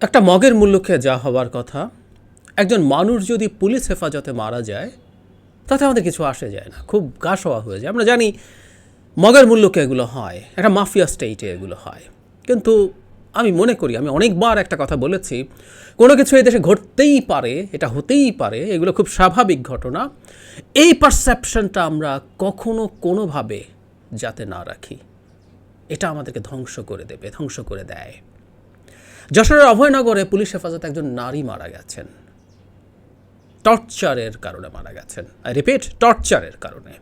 একটা মগের মূল্যকে যা হওয়ার কথা। একজন মানুষ যদি পুলিশ হেফাজতে মারা যায়, তাতে আমাদের কিছু আসে যায় না। খুব গা সওয়া হয়ে যায়। আমরা জানি মগের মূল্যকে এগুলো হয়। একটা মাফিয়া স্টেটে এগুলো হয়। কিন্তু আমি মনে করি, আমি অনেকবার একটা কথা বলেছি, কোনো কিছু দেশে ঘটতেই পারে, এটা হতেই পারে, এগুলো খুব স্বাভাবিক ঘটনা। এই পারসেপশনটা আমরা কখনো কোনোভাবে যাতে না রাখি। এটা আমাদেরকে ধ্বংস করে দেবে, ধ্বংস করে দেয়। যশোরের অভয়নগরে পুলিশ হেফাজতে একজন নারী মারা গেছেন। টর্চারের কারণে মারা গেছেন। আই রিপিট, টর্চারের কারণে।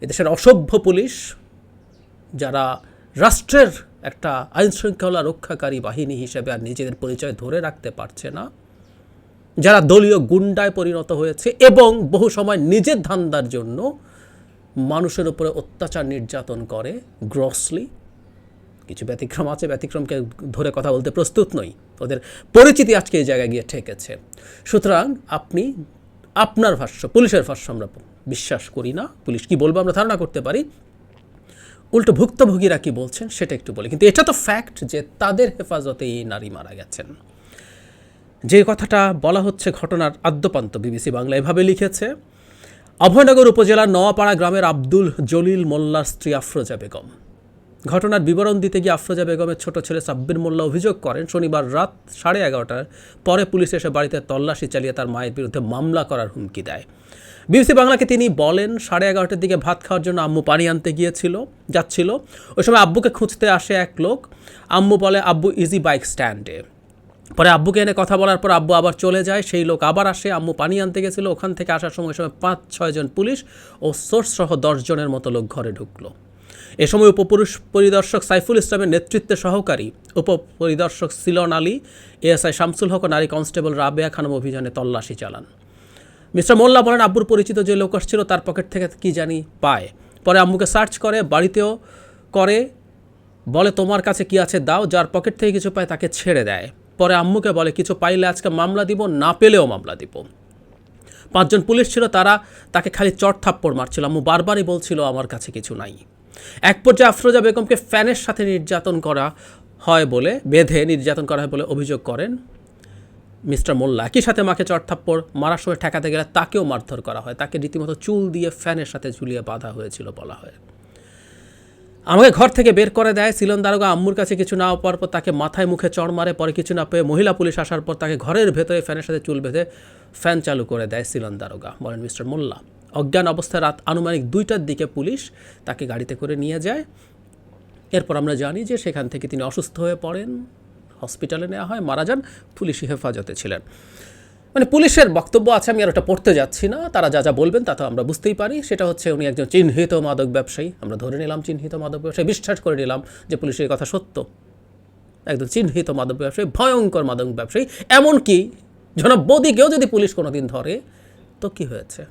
এদেশের অসভ্য পুলিশ, যারা রাষ্ট্রের একটা আইন শৃঙ্খলা রক্ষাকারী বাহিনী হিসেবে আর নিজেদের পরিচয় ধরে রাখতে পারছে না, যারা দলীয় গুন্ডায় পরিণত হয়েছে এবং বহু সময় নিজের ধান্দার জন্য মানুষের উপরে অত্যাচার নির্যাতন করে গ্রসলি কিছু ব্যতিক্রম আছে, ব্যতিক্রমকে ধরে কথা বলতে প্রস্তুত নই। ওদের পরিচিতি আজকে এই জায়গায় গিয়ে ঠেকেছে। সুতরাং আপনি আপনার ভাষ্য, পুলিশের ভাষ্য আমরা বিশ্বাস করি না। পুলিশ কি বলব আমরা ধারণা করতে পারি। উল্টো ভুক্তভোগীরা কি বলছেন সেটা একটু বলি। কিন্তু এটা তো ফ্যাক্ট যে তাদের হেফাজতে এই নারী মারা গেছেন। যে কথাটা বলা হচ্ছে ঘটনার আদ্যপান্ত বিবিসি বাংলা এভাবে লিখেছে, অভয়নগর উপজেলার নোয়াপাড়া গ্রামের আব্দুল জলিল মোল্লার স্ত্রী আফরোজা বেগম। ঘটনার বিবরণ দিতে গিয়ে আফরোজা বেগমের ছোট ছেলে সাব্বির মোল্লা অভিযোগ করেন, শনিবার রাত সাড়ে এগারোটার পরে পুলিশ এসে বাড়িতে তল্লাশি চালিয়ে তার মায়ের বিরুদ্ধে মামলা করার হুমকি দেয়। বিবিসি বাংলাকে তিনি বলেন, সাড়ে এগারোটার দিকে ভাত খাওয়ার জন্য আম্মু পানি আনতে গিয়েছিল, যাচ্ছিল। ওই সময় আব্বুকে খুঁজতে আসে এক লোক। আম্মু বলে, আব্বু ইজি বাইক স্ট্যান্ডে পরে আব্বুকে এনে কথা বলার পর আব্বু আবার চলে যায়। সেই লোক আবার আসে, আম্মু পানি আনতে গেছিল ওখান থেকে আসার সময় সময় পাঁচ ছয়জন পুলিশ ও সোর্স সহ দশজনের মতো লোক ঘরে ঢুকলো। এ সময় উপপুরুষ পরিদর্শক সাইফুল ইসলামের নেতৃত্বে সহকারী উপপরিদর্শক সিলন আলী, এএসআই শামসুল হক নারী কনস্টেবল রাবেয়া খানম অভিযানে তল্লাশি চালান। মিস্টার মোল্লা বলেন, আব্বুর পরিচিত যে লোক আসছিল তার পকেট থেকে কি জানি পায়। পরে আম্মুকে সার্চ করে, বাড়িতেও করে, বলে, তোমার কাছে কি আছে? দাও। যার পকেট থেকে কিছু পায় তাকে ছেড়ে দেয়। পরে আম্মুকে বলে, কিছু পাইলে আজকে মামলা দিব, না পেলেও মামলা দিব। পাঁচজন পুলিশ ছিল, তারা তাকে খালি চট থাপ্পড় মারছিল। আম্মু বারবারই বলছিল, আমার কাছে কিছু নাই। এক পর্যায়ে আফরোজা বেগমকে ফ্যানের সাথে নির্যাতন করা হয় বলে, বেঁধে নির্যাতন করা হয় বলে অভিযোগ করেন মিস্টার মোল্লা। একই সাথে মাকে চটথাপ্পড় মারার সময় ঠেকাতে গেলে তাকেও মারধর করা হয়। তাকে রীতিমতো চুল দিয়ে ফ্যানের সাথে ঝুলিয়ে বাঁধা হয়েছিল বলা হয়। আমাকে ঘর থেকে বের করে দেয় সিলন দারোগা। আম্মুর কাছে কিছু না পাওয়ার পর তাকে মাথায় মুখে চড় মারে, পরে কিছু না পেয়ে মহিলা পুলিশ আসার পর তাকে ঘরের ভেতরে ফ্যানের সাথে চুল বেঁধে ফ্যান চালু করে দেয় সিলন দারোগা, বলেন মিস্টার মোল্লা। অজ্ঞান অবস্থায় রাত আনুমানিক দুইটার দিকে পুলিশ তাকে গাড়িতে করে নিয়ে যায়। এরপর আমরা জানি যে সেখান থেকে তিনি অসুস্থ হয়ে পড়েন, হসপিটালে নেওয়া হয়, মারা যান, পুলিশি হেফাজতে ছিলেন। মানে পুলিশের বক্তব্য আছে, আমি আর ওটা পড়তে যাচ্ছি না, তারা যা যা বলবেন তা তো আমরা বুঝতেই পারি। সেটা হচ্ছে উনি একজন চিহ্নিত মাদক ব্যবসায়ী, আমরা ধরে নিলাম চিহ্নিত মাদক ব্যবসায়ী, বিশ্বাস করে নিলাম যে পুলিশের কথা সত্য। একজন চিহ্নিত মাদক ব্যবসায়ী, ভয়ঙ্কর মাদক ব্যবসায়ী, এমনকি জনাব বদিকেও যদি পুলিশ কোনোদিন ধরে, তো কি হয়েছে?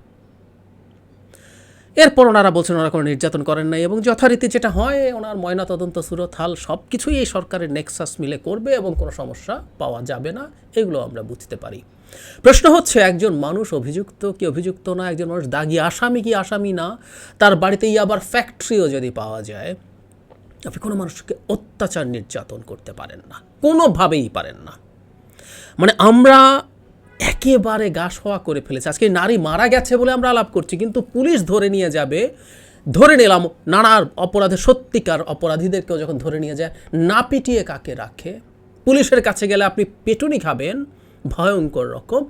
এরপর ওনারা বলছেন ওনারা কোনো নির্যাতন করেন নাই এবং যথারীতি যেটা হয়, ওনার ময়না তদন্ত সুরথাল সব কিছুই এই সরকারের নেক্সাস মিলে করবে এবং কোনো সমস্যা পাওয়া যাবে না, এগুলো আমরা বুঝতে পারি। প্রশ্ন হচ্ছে, একজন মানুষ অভিযুক্ত কি অভিযুক্ত না? একজন মানুষ দাগি আসামি কি আসামি না? তার বাড়িতেই আবার ফ্যাক্টরিও যদি পাওয়া যায়, আপনি কোনো মানুষকে অত্যাচার নির্যাতন করতে পারেন না, কোনোভাবেই পারেন না। মানে আমরা একেবারে গা হওয়া করে ফেলেছে। আজকে নারী মারা গেছে বলে আমরা আলাপ করছি, কিন্তু পুলিশ ধরে নিয়ে যাবে, ধরে নিলাম নানা অপরাধে, সত্যিকার অপরাধীদেরকেও যখন ধরে নিয়ে যায়, না পিটিয়ে কাকে রাখে? পুলিশের কাছে গেলে আপনি পেটুনি খাবেন, ভয়ঙ্কর রকম।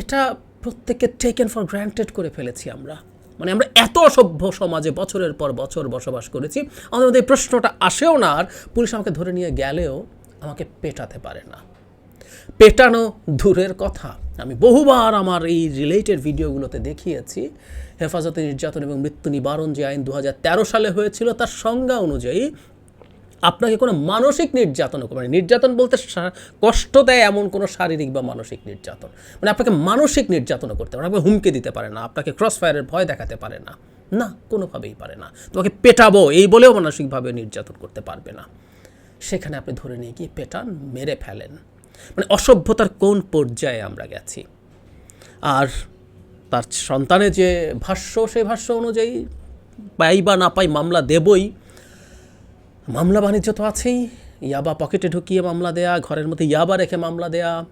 এটা প্রত্যেককে টেকেন ফর গ্র্যান্টেড করে ফেলেছি আমরা। মানে আমরা এত অসভ্য সমাজে বছরের পর বছর বসবাস করেছি, আমাদের মধ্যে এই প্রশ্নটা আসেও না, আর পুলিশ আমাকে ধরে নিয়ে গেলেও আমাকে পেটাতে পারে না। পেটানো দূরের কথা। আমি বহুবার আমার এই রিলেটেড ভিডিওগুলোতে দেখিয়েছি। হেফাজতে নির্যাতন এবং মৃত্যু নিবারণ যে আইন দু হাজার তেরো সালে হয়েছিল, তার সংজ্ঞা অনুযায়ী আপনাকে কোনো মানসিক নির্যাতন মানে নির্যাতন বলতে কষ্ট দেয় এমন কোনো শারীরিক বা মানসিক নির্যাতন। মানে আপনাকে মানসিক নির্যাতন করতে পারে, আপনাকে হুমকি দিতে পারে না, আপনাকে ক্রস ফায়ারের ভয় দেখাতে পারে না। না, কোনোভাবেই পারে না। তোমাকে পেটাবো, এই বলেও মানসিকভাবে নির্যাতন করতে পারবে না। সেখানে আপনি ধরে নিয়ে গিয়ে পেটান, মেরে ফেলেন। মানে অসভ্যতার কোন পর্যায়ে আমরা গেছি? আর তার সন্তানের যে ভাষ্য, সেই ভাষ্য অনুযায়ী পাই বা না পাই মামলা দেবই। মামলা বাণিজ্য তো আছেই। ইয়াবা পকেটে ঢুকিয়ে মামলা দেয়া, ঘরের মধ্যে ইয়াবা রেখে মামলা দেয়া,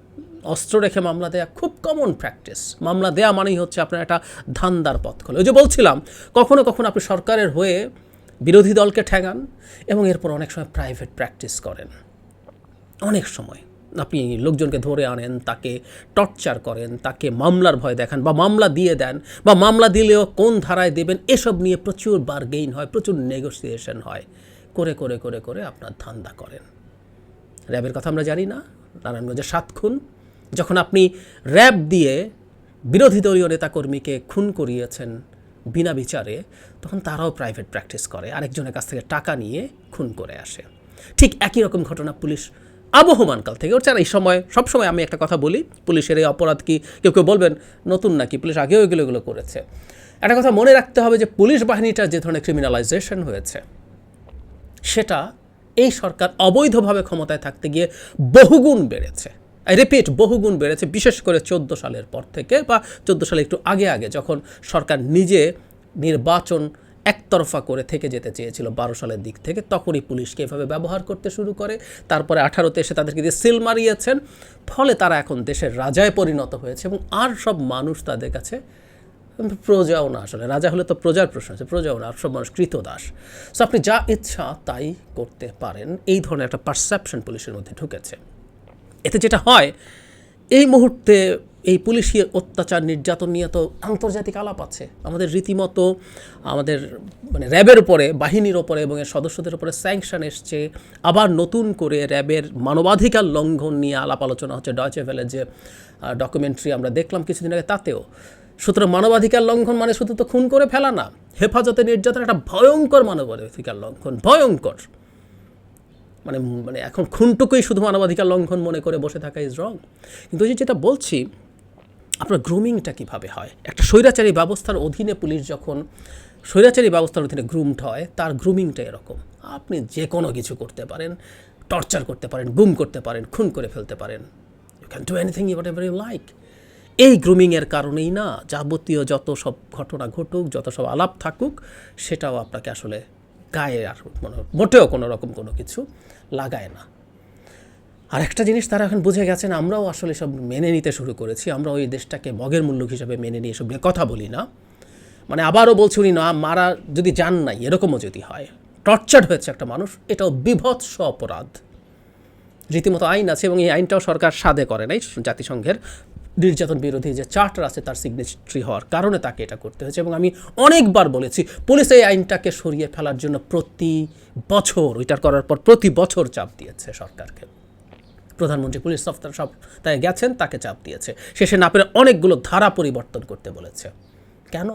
অস্ত্র রেখে মামলা দেয়া, খুব কমন প্র্যাকটিস মামলা দেয়া মানেই হচ্ছে আপনার একটা ধান্দার পথ খোলে। ওই যে বলছিলাম, কখনো কখনো আপনি সরকারের হয়ে বিরোধী দলকে ঠেঙান এবং এরপর অনেক সময় প্রাইভেট প্র্যাকটিস করেন। অনেক সময়। আপনি লোকজনকে ধরে আনেন, তাকে টর্চার করেন, তাকে মামলার ভয় দেখান বা মামলা দিয়ে দেন বা মামলা দিলেও কোন ধারায় দেবেন, এসব নিয়ে প্রচুর বার্গেইন হয়, প্রচুর নেগোসিয়েশন হয়। করে করে করে করে আপনার ধান্দা করেন। র্যাবের কথা আমরা জানি না। নারায়ণগঞ্জে সাত খুন। যখন আপনি র্যাব দিয়ে বিরোধী দলীয় নেতাকর্মীকে খুন করিয়েছেন বিনা বিচারে, তখন তারাও প্রাইভেট প্র্যাকটিস করে। আরেকজনের কাছ থেকে টাকা নিয়ে খুন করে আসে। ঠিক একই রকম ঘটনা পুলিশ আবহমানকাল থেকে। আর এই সময় সবসময় আমি একটা কথা বলি, পুলিশের এই অপরাধ কি কেউ কেউ বলবেন, নতুন নাকি? পুলিশ আগেও এগুলো এগুলো করেছে। একটা কথা মনে রাখতে হবে যে, পুলিশ বাহিনীটা যে ধরনের ক্রিমিনালাইজেশন হয়েছে, সেটা এই সরকার অবৈধভাবে ক্ষমতায় থাকতে গিয়ে বহুগুণ বেড়েছে। রিপিট বহুগুণ বেড়েছে, বিশেষ করে চোদ্দ সালের পর থেকে বা চোদ্দ সালে একটু আগে আগে, যখন সরকার নিজে নির্বাচন একতরফা করে থেকে যেতে চেয়েছিল বারো সালের দিক থেকে। তখনই পুলিশকে এভাবে ব্যবহার করতে শুরু করে। তারপরে আঠারোতে এসে তাদেরকে দিয়ে সিল মারিয়েছেন। ফলে তারা এখন দেশের রাজায় পরিণত হয়েছে এবং আর সব মানুষ তাদের কাছে প্রজাও না আসলে। রাজা হলে তো প্রজার প্রশ্ন আছে, প্রজাও না সব মানুষ কৃতদাস। সো আপনি যা ইচ্ছা তাই করতে পারেন। এই ধরনের একটা পারসেপশন পুলিশের মধ্যে ঢুকেছে। এতে যেটা হয়, এই মুহূর্তে এই পুলিশি অত্যাচার, নির্যাতন নিয়ে তো আন্তর্জাতিক আলাপ আছে। আমাদের রীতিমতো, আমাদের মানে র্যাবের উপরে, বাহিনীর ওপরে এবং এর সদস্যদের উপরে স্যাংশন এসছে। আবার নতুন করে র্যাবের মানবাধিকার লঙ্ঘন নিয়ে আলাপ আলোচনা হচ্ছে ডয়চে ভেলের যে ডকুমেন্টারি আমরা দেখলাম কিছুদিন আগে তাতেও। সুতরাং মানবাধিকার লঙ্ঘন মানে শুধু তো খুন করে ফেলা না, হেফাজতে নির্যাতন একটা ভয়ঙ্কর মানবাধিকার লঙ্ঘন, ভয়ঙ্কর। মানে মানে এখন খুনটুকুই শুধু মানবাধিকার লঙ্ঘন মনে করে বসে থাকা ইজ রং কিন্তু যেটা বলছি আপনার গ্রুমিংটা কীভাবে হয়? একটা স্বৈরাচারী ব্যবস্থার অধীনে পুলিশ যখন, স্বৈরাচারী ব্যবস্থার অধীনে গ্রুমড হয়, তার গ্রুমিংটা এরকম। আপনি যে কোনো কিছু করতে পারেন টর্চার করতে পারেন গুম করতে পারেন, খুন করে ফেলতে পারেন। You can do anything you ever you like এই গ্রুমিংয়ের কারণেই না, যাবতীয় যত সব ঘটনা ঘটুক, যত সব আলাপ থাকুক, সেটাও আপনাকে আসলে গায়ে আর মোটেও কোনো রকম কোনো কিছু লাগায় না। আর একটা জিনিস তারা এখন বুঝে গেছেন, আমরাও আসলে সব মেনে নিতে শুরু করেছি। আমরা ওই দেশটাকে মগের মূল্য হিসাবে মেনে নিয়ে সব নিয়ে কথা বলি না। মানে আবারও বলছি উনি, না, মারা যদি যান নাই, এরকমও যদি হয়। টর্চার্ড হয়েছে একটা মানুষ, এটাও বিভৎস অপরাধ। রীতিমতো আইন আছে এবং এই আইনটাও সরকার সাদে করে নাই জাতিসংঘের। নির্যাতন বিরোধী যে চার্টার আছে তার সিগনেচারি হওয়ার কারণে তাকে এটা করতে হয়েছে এবং আমি অনেকবার বলেছি, পুলিশ এই আইনটাকে সরিয়ে ফেলার জন্য প্রতি বছর, ওইটার করার পর প্রতি বছর চাপ দিয়েছে সরকারকে। প্রধানমন্ত্রী পুলিশ সফটওয়্যার সব তাই গেছেন, তাকে চাপ দিয়েছে। শেষে না পেরে অনেকগুলো ধারা পরিবর্তন করতে বলেছে। কেন?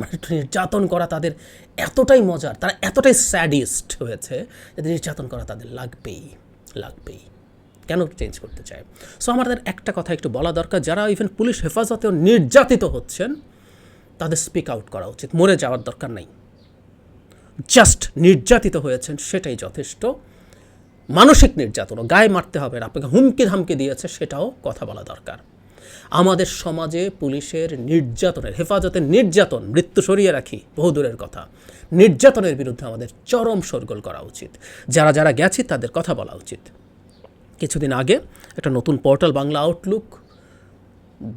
মানে নির্যাতন করা তাদের এতটাই মজার, তারা এতটাই স্যাডিস্ট হয়েছে যে নির্যাতন করা তাদের লাগবেই লাগবেই। কেন চেঞ্জ করতে চায়? সো আমাদের একটা কথা একটু বলা দরকার, যারা ইভেন পুলিশ হেফাজতেও নির্যাতিত হচ্ছেন, তাদের স্পিক আউট করা উচিত। মরে যাওয়ার দরকার নাই। জাস্ট নির্যাতিত হয়েছেন, সেটাই যথেষ্ট। মানসিক নির্যাতনও গায়ে মারতে হবে আপনাকে হুমকি ধামকি দিয়েছে, সেটাও কথা বলা দরকার। আমাদের সমাজে পুলিশের নির্যাতনের, হেফাজতের নির্যাতন, মৃত্যু সরিয়ে রাখি বহুদূরের কথা। নির্যাতনের বিরুদ্ধে আমাদের চরম সরগোল করা উচিত। যারা যারা গেছে, তাদের কথা বলা উচিত। কিছুদিন আগে একটা নতুন পোর্টাল, বাংলা আউটলুক,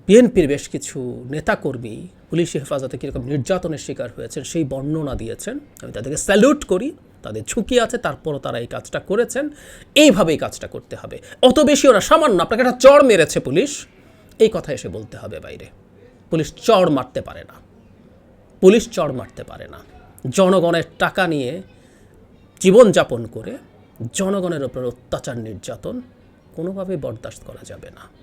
বিএনপির বেশ কিছু নেতাকর্মী পুলিশি হেফাজতে কীরকম নির্যাতনের শিকার হয়েছেন, সেই বর্ণনা দিয়েছেন। আমি তাদেরকে স্যালুট করি। তাদের ঝুঁকি আছে, তারপরও তারা এই কাজটা করেছেন। এইভাবেই কাজটা করতে হবে। অত বেশি ওরা সামান্য, আপনাকে একটা চড় মেরেছে পুলিশ। এই কথা এসে বলতে হবে বাইরে। পুলিশ চড় মারতে পারে না। পুলিশ চড় মারতে পারে না। জনগণের টাকা নিয়ে জীবনযাপন করে জনগণের ওপর অত্যাচার নির্যাতন কোনোভাবেই বরদাস্ত করা যাবে না।